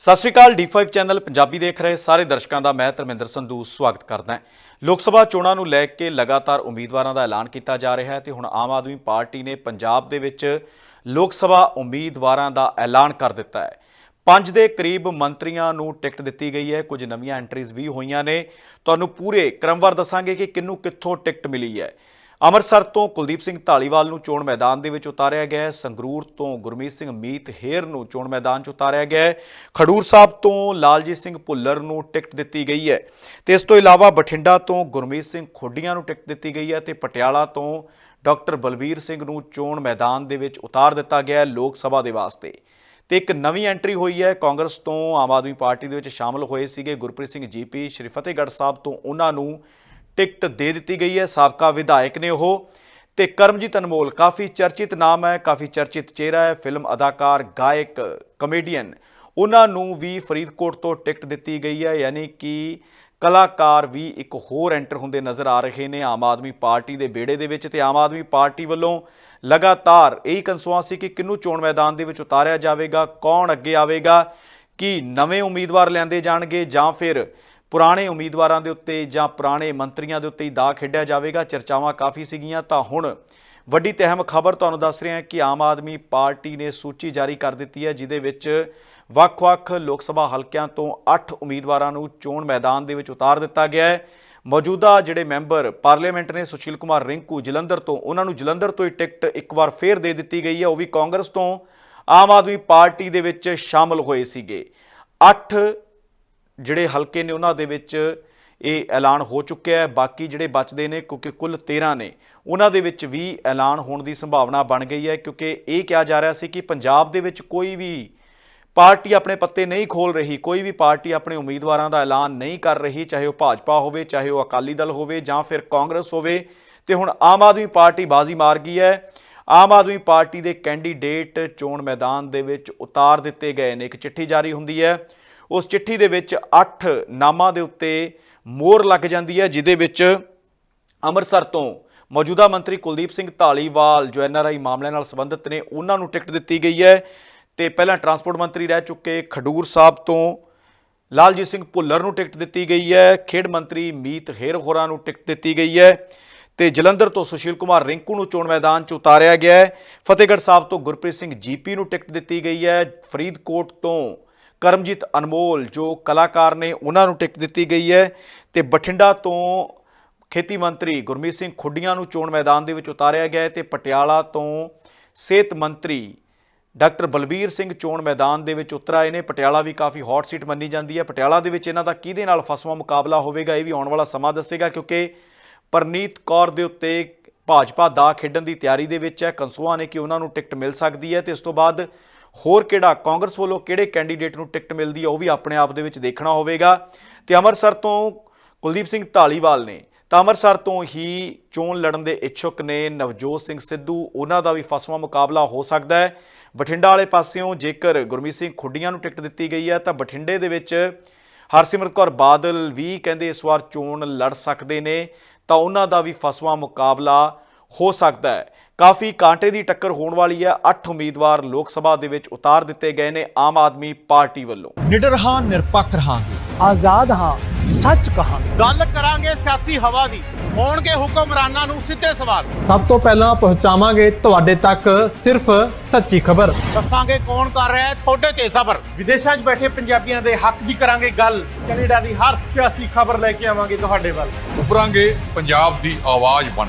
ਸਤਿ ਸ਼੍ਰੀ ਅਕਾਲ D5 channel Punjabi ਦੇਖ ਰਹੇ ਸਾਰੇ ਦਰਸ਼ਕਾਂ ਦਾ, ਮੈਂ ਧਰਮਿੰਦਰ ਸੰਧੂ ਸਵਾਗਤ ਕਰਦਾ ਹਾਂ। ਲੋਕ ਸਭਾ ਚੋਣਾਂ ਨੂੰ ਲੈ ਕੇ ਲਗਾਤਾਰ ਉਮੀਦਵਾਰਾਂ ਦਾ ਐਲਾਨ ਕੀਤਾ ਜਾ ਰਿਹਾ ਹੈ ਤੇ ਹੁਣ ਆਮ ਆਦਮੀ ਪਾਰਟੀ ਨੇ ਪੰਜਾਬ ਦੇ ਵਿੱਚ ਲੋਕ ਸਭਾ ਉਮੀਦਵਾਰਾਂ ਦਾ ਐਲਾਨ ਕਰ ਦਿੱਤਾ ਹੈ। ਪੰਜ ਦੇ ਕਰੀਬ ਮੰਤਰੀਆਂ ਨੂੰ ਟਿਕਟ ਦਿੱਤੀ ਗਈ ਹੈ, ਕੁਝ ਨਵੀਆਂ ਐਂਟਰੀਜ਼ ਵੀ ਹੋਈਆਂ ਨੇ। ਤੁਹਾਨੂੰ ਪੂਰੇ ਕ੍ਰਮਵਾਰ ਦੱਸਾਂਗੇ ਕਿ ਕਿੰਨੂੰ ਕਿੱਥੋਂ ਟਿਕਟ ਮਿਲੀ ਹੈ। ਅੰਮ੍ਰਿਤਸਰ ਤੋਂ ਕੁਲਦੀਪ ਸਿੰਘ ਢਾਲੀਵਾਲ ਨੂੰ ਚੋਣ ਮੈਦਾਨ ਦੇ ਵਿੱਚ ਉਤਾਰਿਆ ਗਿਆ ਹੈ। ਸੰਗਰੂਰ ਤੋਂ ਗੁਰਮੀਤ ਸਿੰਘ ਮੀਤ ਹੇਰ ਨੂੰ ਚੋਣ ਮੈਦਾਨ 'ਚ ਉਤਾਰਿਆ ਗਿਆ ਹੈ। ਖਡੂਰ ਸਾਹਿਬ ਤੋਂ ਲਾਲਜੀਤ ਸਿੰਘ ਭੁੱਲਰ ਨੂੰ ਟਿਕਟ ਦਿੱਤੀ ਗਈ ਹੈ ਤੇ ਇਸ ਤੋਂ ਇਲਾਵਾ ਬਠਿੰਡਾ ਤੋਂ ਗੁਰਮੀਤ ਸਿੰਘ ਖੋਡੀਆਂ ਨੂੰ ਟਿਕਟ ਦਿੱਤੀ ਗਈ ਹੈ ਤੇ ਪਟਿਆਲਾ ਤੋਂ ਡਾਕਟਰ ਬਲਬੀਰ ਸਿੰਘ ਨੂੰ ਚੋਣ ਮੈਦਾਨ ਦੇ ਵਿੱਚ ਉਤਾਰ ਦਿੱਤਾ ਗਿਆ ਹੈ ਲੋਕ ਸਭਾ ਦੇ ਵਾਸਤੇ। ਤੇ ਇੱਕ ਨਵੀਂ ਐਂਟਰੀ ਹੋਈ ਹੈ। ਕਾਂਗਰਸ ਤੋਂ ਆਮ ਆਦਮੀ ਪਾਰਟੀ ਦੇ ਵਿੱਚ ਸ਼ਾਮਲ ਹੋਏ ਸੀਗੇ ਗੁਰਪ੍ਰੀਤ ਸਿੰਘ ਜੀਪੀ, ਸ਼੍ਰੀ ਫਤਿਹਗੜ੍ਹ ਸਾਹਿਬ ਤੋਂ ਉਹਨਾਂ ਨੂੰ ਟਿਕਟ ਦੇ ਦਿੱਤੀ ਗਈ ਹੈ। ਸਾਬਕਾ ਵਿਧਾਇਕ ਨੇ ਉਹ ਤੇ ਕਰਮਜੀਤ ਅਨਮੋਲ। ਕਾਫੀ ਚਰਚਿਤ ਨਾਮ ਹੈ, ਕਾਫੀ ਚਰਚਿਤ ਚਿਹਰਾ ਹੈ। ਫਿਲਮ ਅਦਾਕਾਰ, ਗਾਇਕ ਕਮੇਡੀਅਨ ਉਹਨਾਂ ਨੂੰ ਵੀ ਫਰੀਦਕੋਟ ਤੋਂ ਟਿਕਟ ਦਿੱਤੀ ਗਈ ਹੈ। ਯਾਨੀ ਕਿ ਕਲਾਕਾਰ ਵੀ ਇੱਕ ਹੋਰ ਐਂਟਰ ਹੁੰਦੇ ਨਜ਼ਰ ਆ ਰਹੇ ਨੇ ਆਮ ਆਦਮੀ ਪਾਰਟੀ ਦੇ ਬੇੜੇ ਦੇ ਵਿੱਚ ਤੇ ਆਮ ਆਦਮੀ ਪਾਰਟੀ ਵੱਲੋਂ ਲਗਾਤਾਰ ਇਹੀ ਕੰਸੂਆ ਸੀ ਕਿ ਕਿਹਨੂੰ ਚੋਣ ਮੈਦਾਨ ਦੇ ਵਿੱਚ ਉਤਾਰਿਆ ਜਾਵੇਗਾ, ਕੌਣ ਅੱਗੇ ਆਵੇਗਾ, ਕਿ ਨਵੇਂ ਉਮੀਦਵਾਰ ਲਿਆਂਦੇ ਜਾਣਗੇ ਜਾਂ ਫਿਰ ਪੁਰਾਣੇ ਉਮੀਦਵਾਰਾਂ ਦੇ ਉੱਤੇ ਜਾਂ ਪੁਰਾਣੇ ਮੰਤਰੀਆਂ ਦੇ ਉੱਤੇ ਹੀ ਦਾ ਖੇਡਿਆ ਜਾਵੇਗਾ, ਚਰਚਾਵਾਂ ਕਾਫੀ ਸੀਗੀਆਂ, ਤਾਂ ਹੁਣ ਵੱਡੀ ਤਹਿਮ ਖਬਰ ਤੁਹਾਨੂੰ ਦੱਸ ਰਹੇ ਹਾਂ ਕਿ ਆਮ ਆਦਮੀ ਪਾਰਟੀ ਨੇ ਸੂਚੀ ਜਾਰੀ ਕਰ ਦਿੱਤੀ ਹੈ, ਜਿਹਦੇ ਵਿੱਚ ਵੱਖ-ਵੱਖ ਲੋਕ ਸਭਾ ਹਲਕਿਆਂ ਤੋਂ 8 ਉਮੀਦਵਾਰਾਂ ਨੂੰ ਚੋਣ ਮੈਦਾਨ ਦੇ ਵਿੱਚ ਉਤਾਰ ਦਿੱਤਾ ਗਿਆ ਹੈ। ਮੌਜੂਦਾ ਜਿਹੜੇ ਮੈਂਬਰ ਪਾਰਲੀਮੈਂਟ ਨੇ ਸੁਸ਼ੀਲ ਕੁਮਾਰ ਰਿੰਕੂ ਜਲੰਧਰ ਤੋਂ, ਉਹਨਾਂ ਨੂੰ ਜਲੰਧਰ ਤੋਂ ਹੀ ਟਿਕਟ ਇੱਕ ਵਾਰ ਫੇਰ ਦੇ ਦਿੱਤੀ ਗਈ ਹੈ। ਉਹ ਵੀ ਕਾਂਗਰਸ ਤੋਂ ਆਮ ਆਦਮੀ ਪਾਰਟੀ ਦੇ ਵਿੱਚ ਸ਼ਾਮਲ ਹੋਏ ਸੀਗੇ। 8 ਜਿਹੜੇ ਹਲਕੇ ਨੇ ਉਹਨਾਂ ਦੇ ਵਿੱਚ ਇਹ ਐਲਾਨ ਹੋ ਚੁੱਕਿਆ ਹੈ। ਬਾਕੀ ਜਿਹੜੇ ਬਚਦੇ ਨੇ, ਕਿਉਂਕਿ ਕੁੱਲ 13 ਨੇ, ਉਹਨਾਂ ਦੇ ਵਿੱਚ ਵੀ ਐਲਾਨ ਹੋਣ ਦੀ ਸੰਭਾਵਨਾ ਬਣ ਗਈ ਹੈ, ਕਿਉਂਕਿ ਇਹ ਕਿਹਾ ਜਾ ਰਿਹਾ ਸੀ ਕਿ ਪੰਜਾਬ ਦੇ ਵਿੱਚ ਕੋਈ ਵੀ ਪਾਰਟੀ ਆਪਣੇ ਪੱਤੇ ਨਹੀਂ ਖੋਲ ਰਹੀ, ਕੋਈ ਵੀ ਪਾਰਟੀ ਆਪਣੇ ਉਮੀਦਵਾਰਾਂ ਦਾ ਐਲਾਨ ਨਹੀਂ ਕਰ ਰਹੀ, ਚਾਹੇ ਉਹ ਭਾਜਪਾ ਹੋਵੇ, ਚਾਹੇ ਉਹ ਅਕਾਲੀ ਦਲ ਹੋਵੇ, ਜਾਂ ਫਿਰ ਕਾਂਗਰਸ ਹੋਵੇ। ਤੇ ਹੁਣ ਆਮ ਆਦਮੀ ਪਾਰਟੀ ਬਾਜ਼ੀ ਮਾਰ ਗਈ ਹੈ। ਆਮ ਆਦਮੀ ਪਾਰਟੀ ਦੇ ਕੈਂਡੀਡੇਟ ਚੋਣ ਮੈਦਾਨ ਦੇ ਵਿੱਚ ਉਤਾਰ ਦਿੱਤੇ ਗਏ ਨੇ। ਇੱਕ ਚਿੱਠੀ ਜਾਰੀ ਹੁੰਦੀ ਹੈ। ਉਸ ਚਿੱਠੀ ਦੇ ਵਿੱਚ 8 ਨਾਮਾਂ ਦੇ ਉੱਤੇ ਮੋਹਰ ਲੱਗ ਜਾਂਦੀ ਹੈ, ਜਿਹਦੇ ਵਿੱਚ ਅੰਮ੍ਰਿਤਸਰ ਤੋਂ ਮੌਜੂਦਾ ਮੰਤਰੀ ਕੁਲਦੀਪ ਸਿੰਘ ਢਾਲੀਵਾਲ ਜੋ ਐਨਆਰਆਈ ਮਾਮਲਿਆਂ ਨਾਲ ਸੰਬੰਧਿਤ ਨੇ, ਉਹਨਾਂ ਨੂੰ ਟਿਕਟ ਦਿੱਤੀ ਗਈ ਹੈ। ਤੇ ਪਹਿਲਾਂ ਟਰਾਂਸਪੋਰਟ ਮੰਤਰੀ ਰਹਿ ਚੁੱਕੇ ਖਡੂਰ ਸਾਹਿਬ ਤੋਂ ਲਾਲਜੀਤ ਸਿੰਘ ਭੁੱਲਰ ਨੂੰ ਟਿਕਟ ਦਿੱਤੀ ਗਈ ਹੈ, ਖੇਡ ਮੰਤਰੀ ਮੀਤ ਹੇਰ ਹੋਰਾਂ ਨੂੰ ਟਿਕਟ ਦਿੱਤੀ ਗਈ ਹੈ। ਤੇ ਜਲੰਧਰ ਤੋਂ ਸੁਸ਼ੀਲ ਕੁਮਾਰ ਰਿੰਕੂ ਨੂੰ ਚੋਣ ਮੈਦਾਨ 'ਚ ਉਤਾਰਿਆ ਗਿਆ ਹੈ। ਫਤਿਹਗੜ੍ਹ ਸਾਹਿਬ ਤੋਂ ਗੁਰਪ੍ਰੀਤ ਸਿੰਘ ਜੀਪੀ ਨੂੰ ਟਿਕਟ ਦਿੱਤੀ ਗਈ ਹੈ। ਫਰੀਦਕੋਟ ਤੋਂ ਕਰਮਜੀਤ ਅਨਮੋਲ, ਜੋ ਕਲਾਕਾਰ ਨੇ ਉਹਨਾਂ ਨੂੰ ਟਿਕਟ ਦਿੱਤੀ ਗਈ ਹੈ ਤੇ ਬਠਿੰਡਾ ਤੋਂ ਖੇਤੀ ਮੰਤਰੀ ਗੁਰਮੀਤ ਸਿੰਘ ਖੁੱਡੀਆਂ ਨੂੰ ਚੋਣ ਮੈਦਾਨ ਦੇ ਵਿੱਚ ਉਤਾਰਿਆ ਗਿਆ ਹੈ ਤੇ ਪਟਿਆਲਾ ਤੋਂ ਸਿਹਤ ਮੰਤਰੀ ਡਾਕਟਰ ਬਲਬੀਰ ਸਿੰਘ ਚੋਣ ਮੈਦਾਨ ਦੇ ਵਿੱਚ ਉਤਰ ਆਏ ਨੇ। ਪਟਿਆਲਾ ਵੀ ਕਾਫੀ ਹੌਟ ਸੀਟ ਮੰਨੀ ਜਾਂਦੀ ਹੈ। ਪਟਿਆਲਾ ਦੇ ਵਿੱਚ ਇਹਨਾਂ ਦਾ ਕਿਹਦੇ ਨਾਲ ਫਸਵਾ ਮੁਕਾਬਲਾ ਹੋਵੇਗਾ ਇਹ ਵੀ ਆਉਣ ਵਾਲਾ ਸਮਾਂ ਦੱਸੇਗਾ ਕਿਉਂਕਿ ਪਰਨੀਤ ਕੌਰ ਦੇ ਉੱਤੇ ਭਾਜਪਾ ਦਾ ਖੇਡਣ ਦੀ ਤਿਆਰੀ ਦੇ ਵਿੱਚ ਹੈ। ਕੰਸੂਆ ਨੇ ਕਿ ਉਹਨਾਂ ਨੂੰ ਟਿਕਟ ਮਿਲ ਸਕਦੀ ਹੈ ਤੇ ਇਸ ਤੋਂ ਬਾਅਦ ਹੋਰ ਕਿਹੜਾ ਕਾਂਗਰਸ ਵੱਲੋਂ ਕਿਹੜੇ ਕੈਂਡੀਡੇਟ ਨੂੰ ਟਿਕਟ ਮਿਲਦੀ ਹੈ ਉਹ ਵੀ ਆਪਣੇ ਆਪ ਦੇ ਵਿੱਚ ਦੇਖਣਾ ਹੋਵੇਗਾ। ਤੇ ਅੰਮ੍ਰਿਤਸਰ ਤੋਂ ਕੁਲਦੀਪ ਸਿੰਘ ਢਾਲੀਵਾਲ ਨੇ। ਤਾਂ ਅੰਮ੍ਰਿਤਸਰ ਤੋਂ ਹੀ ਚੋਣ ਲੜਨ ਦੇ ਇੱਛੁਕ ਨੇ ਨਵਜੋਤ ਸਿੰਘ ਸਿੱਧੂ। ਉਹਨਾਂ ਦਾ ਵੀ ਫਸਵਾ ਮੁਕਾਬਲਾ ਹੋ ਸਕਦਾ ਹੈ। ਬਠਿੰਡਾ ਵਾਲੇ ਪਾਸਿਓਂ ਜੇਕਰ ਗੁਰਮੀਤ ਸਿੰਘ ਖੁੱਡੀਆਂ ਨੂੰ ਟਿਕਟ ਦਿੱਤੀ ਗਈ ਹੈ, ਤਾਂ ਬਠਿੰਡੇ ਦੇ ਵਿੱਚ ਹਰਸਿਮਰਤ ਕੌਰ ਬਾਦਲ ਵੀ ਕਹਿੰਦੇ ਇਸ ਵਾਰ ਚੋਣ ਲੜ ਸਕਦੇ ਨੇ। ਤਾਂ ਉਹਨਾਂ ਦਾ ਵੀ ਫਸਵਾ ਮੁਕਾਬਲਾ ਹੋ ਸਕਦਾ ਹੈ। ਕਾਫੀ ਕਾਂਟੇ ਦੀ ਟੱਕਰ ਹੋਣ ਵਾਲੀ ਹੈ। 8 ਉਮੀਦਵਾਰ ਲੋਕ ਸਭਾ ਦੇ ਵਿੱਚ ਉਤਾਰ ਦਿੱਤੇ ਗਏ ਨੇ। ਆਮ ਆਦਮੀ ਪਾਰਟੀ ਵੱਲੋਂ। ਨਿਡਰ ਹਾਂ ਨਿਰਪੱਖ ਰਹਾਂਗੇ। ਆਜ਼ਾਦ ਹਾਂ ਸੱਚ ਕਹਾਂਗੇ। ਗੱਲ ਕਰਾਂਗੇ ਸਿਆਸੀ ਹਵਾ ਦੀ। ਹੋਣਗੇ ਹੁਕਮਰਾਨਾਂ ਨੂੰ ਸਿੱਧੇ ਸਵਾਲ। ਸਭ ਤੋਂ ਪਹਿਲਾਂ ਪਹੁੰਚਾਵਾਂਗੇ ਤੁਹਾਡੇ ਤੱਕ ਸਿਰਫ ਸੱਚੀ ਖਬਰ। ਦੱਸਾਂਗੇ ਕੌਣ ਕਰ ਰਿਹਾ ਹੈ ਤੁਹਾਡੇ ਤੇ ਸਬਰ। ਵਿਦੇਸ਼ਾਂ 'ਚ ਬੈਠੇ ਪੰਜਾਬੀਆਂ ਦੇ ਹੱਕ ਦੀ ਕਰਾਂਗੇ ਗੱਲ। ਕੈਨੇਡਾ ਦੀ ਹਰ ਸਿਆਸੀ ਖਬਰ ਲੈ ਕੇ ਆਵਾਂਗੇ ਤੁਹਾਡੇ ਵੱਲ। ਉਭਰਾਂਗੇ ਪੰਜਾਬ ਦੀ ਆਵਾਜ਼ ਬਣ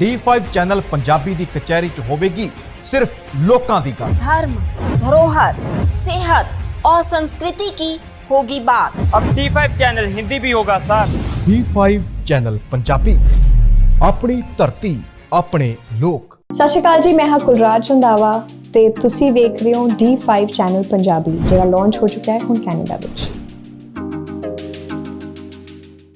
D5 ਚੈਨਲ ਪੰਜਾਬੀ ਦੀ ਕਚਹਿਰੀ 'ਚ ਹੋਵੇਗੀ ਸਿਰਫ ਲੋਕਾਂ ਦੀ ਗੱਲ धर्म धरोहर सेहत और संस्कृति की होगी बात अब D5 चैनल हिंदी भी होगा सर D5 ਚੈਨਲ ਪੰਜਾਬੀ ਆਪਣੀ ਧਰਤੀ ਆਪਣੇ ਲੋਕ ਸਤਿ ਸ਼੍ਰੀ ਅਕਾਲ ਜੀ ਮੈਂ ਹਾਂ ਕੁਲਰਾਜ ਰੰਧਾਵਾ ਤੇ ਤੁਸੀਂ ਵੇਖ ਰਹੇ ਹੋ D5 ਚੈਨਲ ਪੰਜਾਬੀ ਜਿਹੜਾ ਲਾਂਚ ਹੋ ਚੁੱਕਾ ਹੈ ਹੁਣ ਕੈਨੇਡਾ ਵਿੱਚ